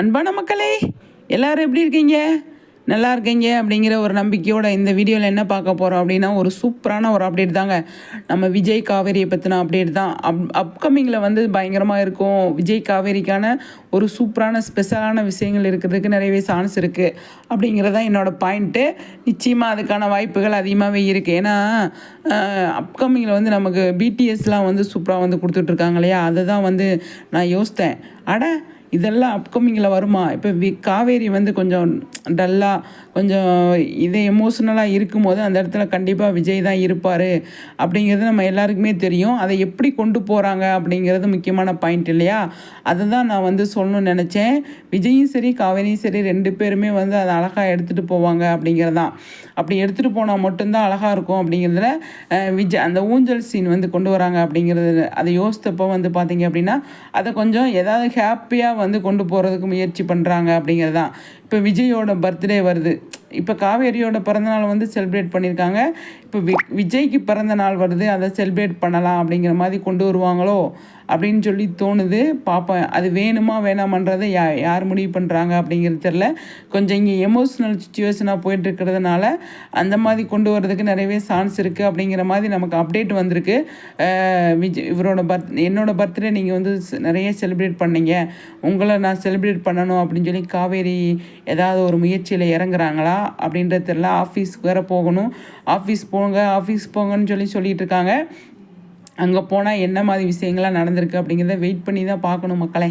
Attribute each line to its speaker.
Speaker 1: அன்பான மக்களே எல்லோரும் எப்படி இருக்கீங்க? நல்லா இருக்கீங்க அப்படிங்கிற ஒரு நம்பிக்கையோட இந்த வீடியோவில் என்ன பார்க்க போகிறோம் அப்படின்னா ஒரு சூப்பரான ஒரு அப்டேட் தாங்க. நம்ம விஜய் காவேரியை பற்றின அப்டேட் தான். அப் அப்கமிங்கில் வந்து பயங்கரமாக இருக்கும். விஜய் காவேரிக்கான ஒரு சூப்பரான ஸ்பெஷலான விஷயங்கள் இருக்கிறதுக்கு நிறையவே சான்ஸ் இருக்குது அப்படிங்கிறதான் என்னோடய பாயிண்ட்டு நிச்சயமாக அதுக்கான வாய்ப்புகள் அதிகமாகவே இருக்குது ஏன்னா அப்கமிங்கில் வந்து நமக்கு பிடிஎஸ்லாம் வந்து சூப்பராக வந்து கொடுத்துட்ருக்காங்க இல்லையா? அதை தான் வந்து நான் யோசித்தேன். அட இதெல்லாம் அப்கமிங்கில் வருமா? இப்போ வி காவேரி வந்து கொஞ்சம் டல்லாக கொஞ்சம் இது எமோஷ்னலாக இருக்கும்போது அந்த இடத்துல கண்டிப்பாக விஜய் தான் இருப்பார் அப்படிங்கிறது நம்ம எல்லாருக்குமே தெரியும். அதை எப்படி கொண்டு போகிறாங்க அப்படிங்கிறது முக்கியமான பாயிண்ட் இல்லையா? அதை தான் நான் வந்து சொல்லணும்னு நினச்சேன். விஜயும் சரி காவேரியும் சரி ரெண்டு பேருமே வந்து அதை அழகாக எடுத்துகிட்டு போவாங்க அப்படிங்கிறது தான் அப்படி எடுத்துகிட்டு போனால் மட்டும்தான் அழகாக இருக்கும் அப்படிங்கிறதுல விஜய் அந்த ஊஞ்சல் சீன் வந்து கொண்டு வராங்க அப்படிங்கிறது அதை யோசித்தப்போ வந்து பார்த்தீங்க அப்படின்னா அதை கொஞ்சம் ஏதாவது ஹாப்பியாக வந்து கொண்டு போகிறதுக்கு முயற்சி பண்ணுறாங்க அப்படிங்கிறது தான் இப்போ விஜயோட பர்த்டே வருது. இப்போ காவேரியோட பிறந்தநாள் வந்து செலிப்ரேட் பண்ணியிருக்காங்க இப்போ வி விஜய்க்கு பிறந்த நாள் வருது. அதை செலிப்ரேட் பண்ணலாம் அப்படிங்கிற மாதிரி கொண்டு வருவாங்களோ? அப்படின்னு சொல்லி தோணுது. பார்ப்பேன் அது வேணுமா வேணாமன்றதை யா யார் முடிவு பண்ணுறாங்க அப்படிங்கிறது தெரில கொஞ்சம் இங்கே எமோஷ்னல் சுச்சுவேஷனாக போயிட்டுருக்கிறதுனால அந்த மாதிரி கொண்டு வரதுக்கு நிறையவே சான்ஸ் இருக்குது அப்படிங்கிற மாதிரி நமக்கு அப்டேட் வந்திருக்கு. விஜ் விஜய் இவரோட பர்த் என்னோடய பர்த்டே நீங்கள் வந்து நிறைய செலிப்ரேட் பண்ணீங்க. உங்களை நான் செலிப்ரேட் பண்ணணும் அப்படின்னு சொல்லி காவேரி ஏதாவது ஒரு முயற்சியில் இறங்குறாங்களா அப்படின்றது தெரில ஆஃபீஸ்க்கு வேறு போகணும். ஆஃபீஸ் போங்க ஆஃபீஸ் போங்கன்னு சொல்லி சொல்லிகிட்டு இருக்காங்க. அங்கே போனால் என்ன மாதிரி விஷயங்கள்லாம் நடந்திருக்கு அப்படிங்கிறத வெயிட் பண்ணி தான் பார்க்கணும் மக்களே.